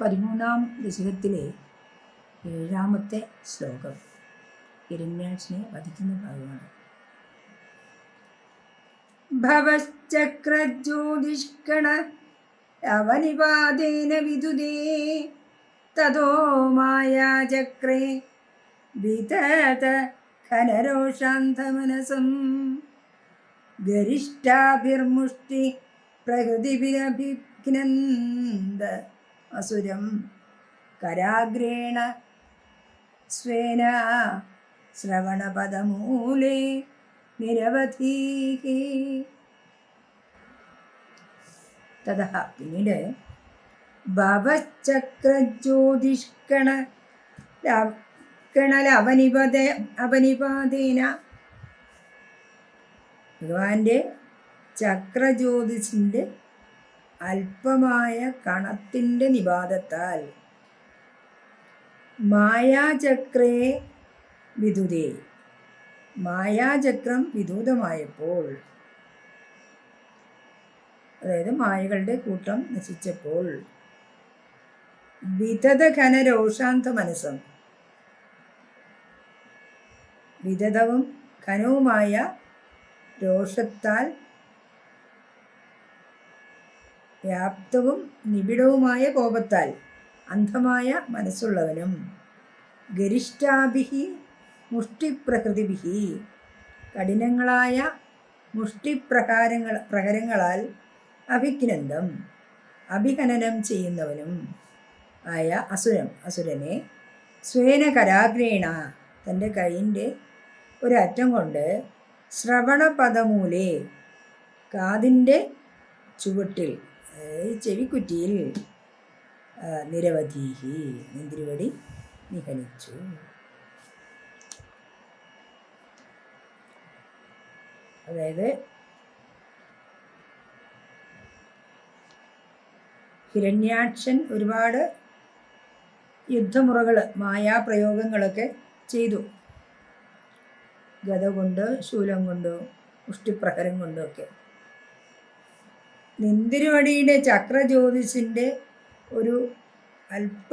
പതിമൂന്നാം ദശകത്തിലെ ഏഴാമത്തെ ശ്ലോകം ഹിരണ്യാക്ഷിനെ വധിക്കുന്ന ഭാഗമാണ്. ഭവശ്ചക്രജ്യോതിഷ്കണ അവനിപാതേന വിദുദേ തതോ മായാചക്രേ വിതത ഖനരോഷാന്തമനസം ഗരിഷ്ഠാഭിർമുഷ്ടി പ്രകൃതിഭിരഭിഘ്നന്ദ അസുരം കരാഗ്രേണ സ്വേന ശ്രവണപദമൂലേ നിരവധി തഥ പിന്നീട് ഭവചക്രജ്യോതിഷ്കണ കണലവനിപത അവനിപാതേന ഭഗവാന്റെ ചക്രജ്യോതിസിന്റെ അല്പമായ കണത്തിന്റെ നിപാതത്താൽ മായാചക്രേ വിദുതേ മായാചക്രം വിദൂതമായപ്പോൾ അതായത് മായകളുടെ കൂട്ടം നശിച്ചപ്പോൾ വിതത രോഷാന്ത മനസ്സം വിതതവും ഘനവുമായ രോഷത്താൽ വ്യാപ്തവും നിബിഡവുമായ കോപത്താൽ അന്ധമായ മനസ്സുള്ളവനും ഗരിഷ്ഠാഭിഹി മുഷ്ടിപ്രകൃതിഭിഹി കഠിനങ്ങളായ മുഷ്ടിപ്രകാരങ്ങൾ പ്രകരങ്ങളാൽ അഭിഘ്നന്തം അഭിഖനനം ചെയ്യുന്നവനും ആയ അസുരൻ അസുരനെ സ്വേന കരാഗ്രേണ തന്റെ കൈയിന്റെ ഒരറ്റം കൊണ്ട് ശ്രവണപദമൂലേ കാതിന്റെ ചുവട്ടിൽ ചെവിക്കുറ്റിയിൽ നിരവധീഹി നിന്തിരിവടി നിഹനിച്ചു. അതായത് ഹിരണ്യാക്ഷൻ ഒരുപാട് യുദ്ധമുറകൾ മായാപ്രയോഗങ്ങളൊക്കെ ചെയ്തു. ഗത കൊണ്ട് ശൂലം കൊണ്ടോ മുഷ്ടിപ്രഹരം കൊണ്ടോ ഒക്കെ. നിന്തിരുവടിയുടെ ചക്രജ്യോതിസിന്റെ ഒരു അല്പ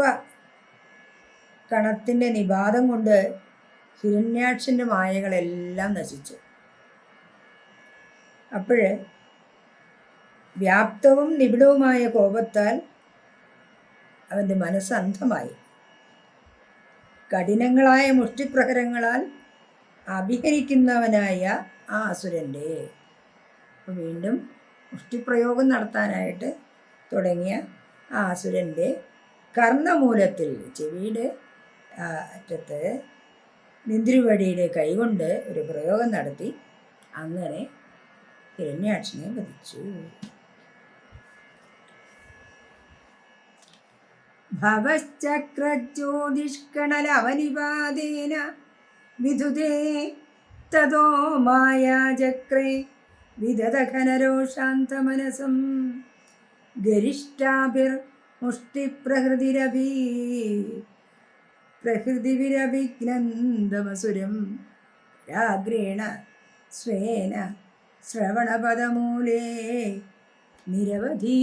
കണത്തിന്റെ നിപാതം കൊണ്ട് ഹിരണ്യാക്ഷന്റെ മായകളെല്ലാം നശിച്ചു. അപ്പോഴ് വ്യാപ്തവും നിബിഡവുമായ കോപത്താൽ അവന്റെ മനസ്സ് അന്ധമായി. കഠിനങ്ങളായ മുഷ്ടിപ്രഹരങ്ങളാൽ അഭിഹരിക്കുന്നവനായ ആ അസുരന്റെ വീണ്ടും മുഷ്ടിപ്രയോഗം നടത്താനായിട്ട് തുടങ്ങിയ ആ അസുരന്റെ കർണമൂലത്തിൽ ചെവിയുടെ അറ്റത്ത് നിന്ദ്രിവടിയുടെ കൈകൊണ്ട് ഒരു പ്രയോഗം നടത്തി അങ്ങനെ ഹിരണ്യാക്ഷനെ വധിച്ചു. ഭവശ്ചക്രജ്യോതിഷ്കണലവനിപാതേന വിധുതേ തതോ മായാചക്രേ വിദധഘനരോഷാന്തമനസം ഗരിഷ്ടാഭിർ മുഷ്ടിപ്രഹൃതിരഭി പ്രഹൃതിവിരഭിഘ്നന്ദമസുരം രാഗ്രേണ സ്വേന ശ്രവണപദമൂലേ നിരവധീ